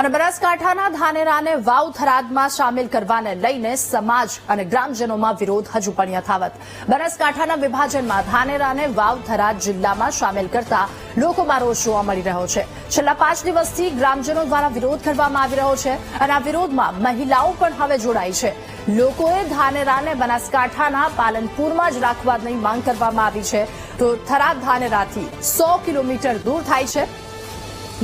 અને બનાસકાંઠાના ધાનેરાને વાવ થરાદમાં સામેલ કરવાને લઈને સમાજ અને ગ્રામજનોમાં વિરોધ હજુ પણ યથાવત. બનાસકાંઠાના વિભાજનમાં ધાનેરાને વાવ થરાદ જિલ્લામાં સામેલ કરતા લોકોમાં રોષ જોવા મળી રહ્યો છે. છેલ્લા પાંચ દિવસથી ગ્રામજનો દ્વારા વિરોધ કરવામાં આવી રહ્યો છે અને આ વિરોધમાં મહિલાઓ પણ હવે જોડાઈ છે. લોકોએ ધાનેરાને બનાસકાંઠાના પાલનપુરમાં જ રાખવાની માંગ કરવામાં આવી છે. તો થરાદ ધાનેરાથી સો કિલોમીટર દૂર થાય છે.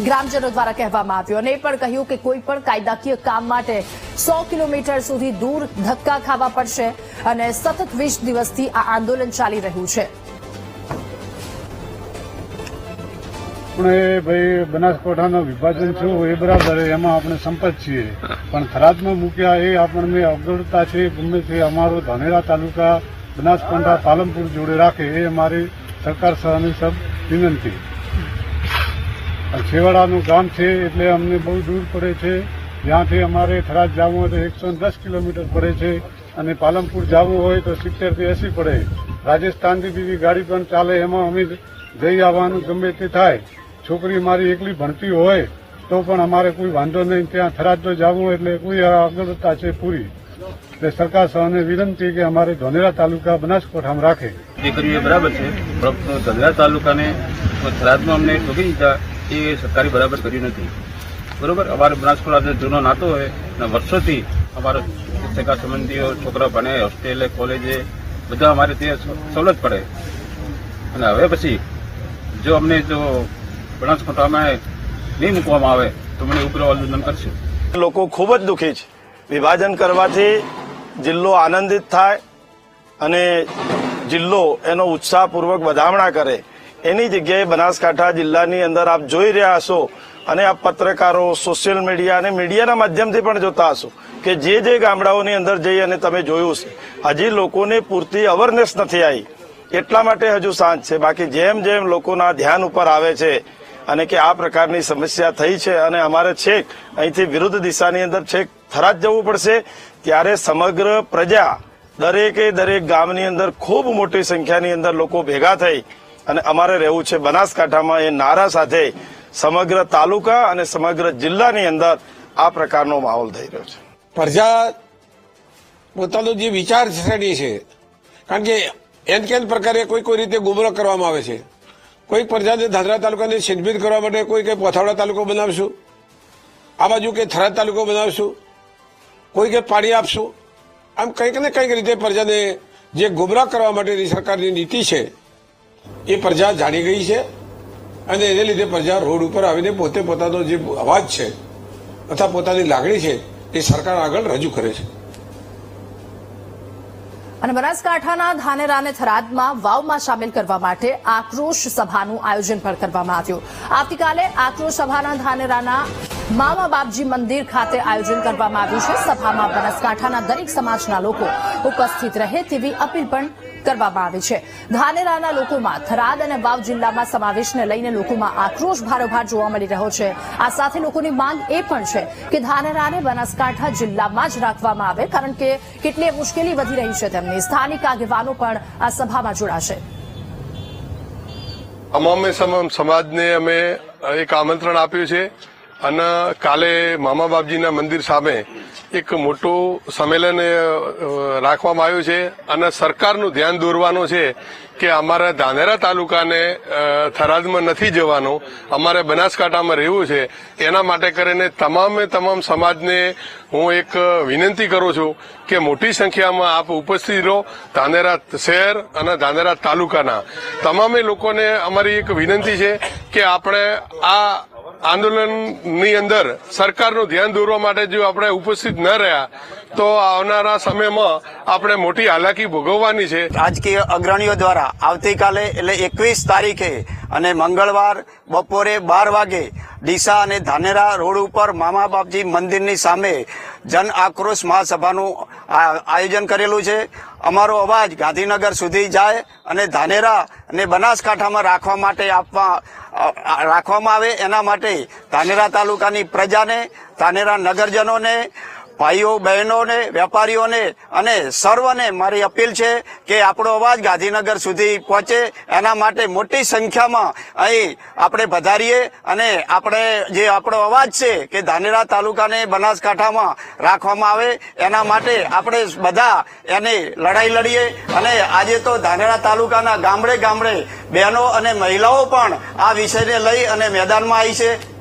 ગ્રામજનો દ્વારા કહેવામાં આવ્યું અને એ પણ કહ્યું કે કોઈ પણ કાયદાકીય કામ માટે સો કિલોમીટર સુધી દૂર ધક્કા ખાવા પડશે અને સતત વીસ દિવસથી આ આંદોલન ચાલી રહ્યું છે. આપણે ભાઈ બનાસકાંઠાનું વિભાજન થયું એ બરાબર, એમાં આપણે સંપત છીએ. પણ થરાદમાં મૂક્યા એ આપણને અવગણતા છે, ગમે તે અમારો ધાનેરા તાલુકા બનાસકાંઠા પાલનપુર જોડે રાખે, એ અમારી સરકાર સહની સબ વિનંતી. છેવાડાનું ગામ છે એટલે અમને બહુ દૂર પડે છે. જ્યાંથી અમારે થરાદ જવું હોય તો એકસો દસ કિલોમીટર પડે છે અને પાલનપુર જવું હોય તો સિત્તેરથી એંસી પડે. રાજસ્થાનથી બીજી ગાડી પણ ચાલે એમાં અમે જઈ આવવાનું ગમે તે થાય. છોકરી મારી એકલી ભણતી હોય તો પણ અમારે કોઈ વાંધો નહીં. ત્યાં થરાદ તો જવું એટલે કોઈ અગ્રતા છે પૂરી. એટલે સરકાર સૌને વિનંતી કે અમારે ધોનેરા તાલુકા બનાસકોઠામાં રાખે. દીકરીઓ બરાબર છે. પણ તાલુકાને થરાદમાં અમને દીધા. એ સરકારી બરાબર કર્યું નથી. બરોબર? અમારે બનાસકાંઠા જૂનો નાતો હોય અને વર્ષોથી અમારો સગા સંબંધીઓ, છોકરા ભણે, હોસ્ટેલે, કોલેજે, બધા અમારે ત્યાં સવલત પડે. અને હવે પછી જો અમને જો બનાસકાંઠામાં નહીં મૂકવામાં આવે, તો મને ઉગ્ર આંદોલન કરશે. લોકો ખૂબ જ દુઃખી છે. વિભાજન કરવાથી જિલ્લો આનંદિત થાય અને જિલ્લો એનો ઉત્સાહપૂર્વક વધામણા કરે. એની જગ્યાએ બનાસકાંઠા જિલ્લાની અંદર આપ જોઈ રહ્યા હશો અને આપ પત્રકારો સોશિયલ મીડિયા અને મીડિયાના માધ્યમથી પણ જોતા હશો કે જે જે ગામડાઓની અંદર જઈ અને તમે જોયું છે, હજી લોકોને પૂરતી અવેરનેસ નથી આવી. એટલા માટે હજુ સાંજ છે. બાકી જેમ જેમ લોકોના ધ્યાન ઉપર આવે છે અને કે આ પ્રકારની સમસ્યા થઈ છે અને અમારે છેક અહીંથી વિરુદ્ધ દિશાની અંદર છેક થરાદ જવું પડશે, ત્યારે સમગ્ર પ્રજા દરેકે દરેક ગામની અંદર ખૂબ મોટી સંખ્યાની અંદર લોકો ભેગા થઈ અને અમારે રહેવું છે બનાસકાંઠામાં. એ નારા સાથે સમગ્ર તાલુકા અને સમગ્ર જિલ્લાની અંદર આ પ્રકારનો માહોલ થઈ રહ્યો છે. પ્રજા પોતાનો જે વિચાર શ્રેણી છે, કારણ કે એન કેન પ્રકારે કોઈ કોઈ રીતે ગુમરો કરવામાં આવે છે. કોઈક પ્રજાને ધાદરા તાલુકાને છિન્નભિન્ન કરવા માટે કોઈ કંઈ પોથાવડા તાલુકો બનાવશું? આ બાજુ કે થરાદ તાલુકો બનાવશું? કોઈ કંઈ પાણી આપશું? આમ કંઈક ને કંઈક રીતે પ્રજાને જે ગુમરાહ કરવા માટેની સરકારની નીતિ છે એ પ્રજા જાણી ગઈ છે અને એને લીધે પ્રજા રોડ ઉપર આવીને પોતે પોતાનો જે અવાજ છે અથવા પોતાની લાગણી છે એ સરકાર આગળ રજૂ કરે છે. અને બનાસકાંઠાના ધાનેરાને થરાદમાં વાવમાં સામેલ કરવા માટે આક્રોશ સભાનું આયોજન પણ કરવામાં આવ્યું. આવતીકાલે આક્રોશ સભાના ધાનેરાના મામા બાપજી મંદિર ખાતે આયોજન કરવામાં આવ્યું છે. સભામાં બનાસકાંઠાના દરેક સમાજના લોકો ઉપસ્થિત રહે તેવી અપીલ પણ કરવામાં આવી છે. ધાનેરાના લોકોમાં થરાદ અને વાવ જિલ્લામાં સમાવેશને લઈને લોકોમાં આક્રોશ ભારોભાર જોવા મળી રહ્યો છે. આ સાથે લોકોની માંગ એ પણ છે કે ધાનેરાને બનાસકાંઠા જિલ્લામાં જ રાખવામાં આવે, કારણ કે કેટલી મુશ્કેલી વધી રહી છે તેમની. સ્થાનિક આગેવાનો પણ આ સભામાં જોડાશે. અમામે સમાજને અમે એક આમંત્રણ આપ્યું છે અને કાલે મામા બાપજીના મંદિર સામે એક મોટું સંમેલન રાખવામાં આવ્યું છે અને સરકારનું ધ્યાન દોરવાનું છે કે અમારા ધાનેરા તાલુકાને થરાદમાં નથી જવાનું. અમારે બનાસકાંઠામાં રહેવું છે. એના માટે કરીને તમામે તમામ સમાજને હું એક વિનંતી કરું છું કે મોટી સંખ્યામાં આપ ઉપસ્થિત રહો ધાનેરા શહેર અને ધાનેરા તાલુકાના. તમામે લોકોને અમારી એક વિનંતી છે કે આપણે આ આંદોલનની અંદર સરકારનું ધ્યાન દોરવા માટે જો આપણે ઉપસ્થિત ન રહ્યા, તો આવનારા સમયમાં આપણે મોટી હાલાકી ભોગવવાની છે. રાજકીય અગ્રણીઓ દ્વારા આવતીકાલે, એટલે એકવીસ તારીખે અને મંગળવાર બપોરે બાર વાગે ડીસા અને ધાનેરા રોડ ઉપર મામા બાપજી મંદિરની સામે જન આક્રોશ મહાસભાનું આયોજન કરેલું છે. અમારો અવાજ ગાંધીનગર સુધી જાય અને ધાનેરા અને બનાસકાંઠામાં રાખવા માટે આપવા રાખવામાં આવે. એના માટે ધાનેરા તાલુકાની પ્રજાને, ધાનેરા નગરજનોને ભાઈઓ, બહેનોને, વેપારીઓને અને સર્વને મારી અપીલ છે કે આપણો અવાજ ગાંધીનગર સુધી પહોંચે. એના માટે મોટી સંખ્યામાં અહીં આપણે વધારીએ અને આપણે જે આપણો અવાજ છે કે ધાનેરા તાલુકાને બનાસકાંઠામાં રાખવામાં આવે, એના માટે આપણે બધા એની લડાઈ લડીએ. અને આજે તો ધાનેરા તાલુકાના ગામડે ગામડે બહેનો અને મહિલાઓ પણ આ વિષયને લઈ અને મેદાનમાં આવી છે.